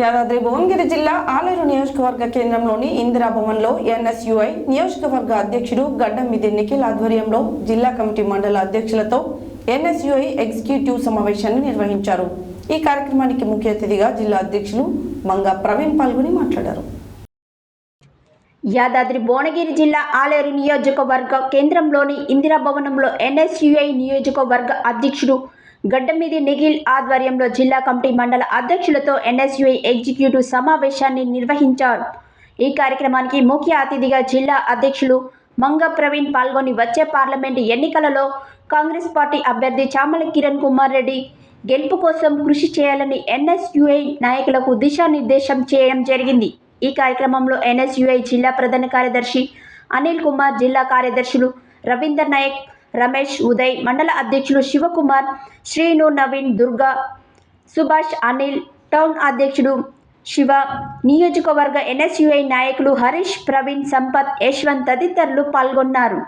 యాదాద్రి భువనగిరి జిల్లా ఆలేరు నియోజకవర్గ కేంద్రంలోని ఇందిరాభవన్లో ఎన్ఎస్యుఐ నియోజకవర్గ అధ్యక్షుడు గడ్డమిది నిఖిల్ ఆధ్వర్యంలో జిల్లా కమిటీ మండల అధ్యక్షులతో ఎన్ఎస్యుఐ ఎగ్జిక్యూటివ్ సమావేశాన్ని నిర్వహించారు. ఈ కార్యక్రమానికి ముఖ్య అతిథిగా జిల్లా అధ్యక్షులు మంగా ప్రవీణ్ పాల్గొని మాట్లాడారు. యాదాద్రి భువనగిరి జిల్లా ఆలేరు నియోజకవర్గ కేంద్రంలోని ఇందిరా భవనంలో ఎన్ఎస్యుఐ నియోజకవర్గ అధ్యక్షుడు గడ్డమీది నిఖిల్ ఆధ్వర్యంలో జిల్లా కమిటీ మండల అధ్యక్షులతో ఎన్ఎస్యుఐ ఎగ్జిక్యూటివ్ సమావేశాన్ని నిర్వహించారు. ఈ కార్యక్రమానికి ముఖ్య అతిథిగా జిల్లా అధ్యక్షులు మంగ ప్రవీణ్ పాల్గొని వచ్చే పార్లమెంటు ఎన్నికలలో కాంగ్రెస్ పార్టీ అభ్యర్థి చామల కిరణ్ కుమార్ రెడ్డి గెలుపు కోసం కృషి చేయాలని ఎన్ఎస్యుఐ నాయకులకు దిశానిర్దేశం చేయడం జరిగింది. ఈ కార్యక్రమంలో ఎన్ఎస్యుఐ జిల్లా ప్రధాన కార్యదర్శి అనిల్ కుమార్ జిల్లా కార్యదర్శులు రవీందర్ నాయక్ రమేష్ ఉదయ్ మండల అధ్యక్షులు శివకుమార్ శ్రీను నవీన్ దుర్గా సుభాష్ అనిల్ టౌన్ అధ్యక్షుడు శివ నియోజకవర్గ ఎన్ఎస్యుఐ నాయకులు హరీష్ ప్రవీణ్ సంపత్ యశ్వంత్ తదితరులు పాల్గొన్నారు.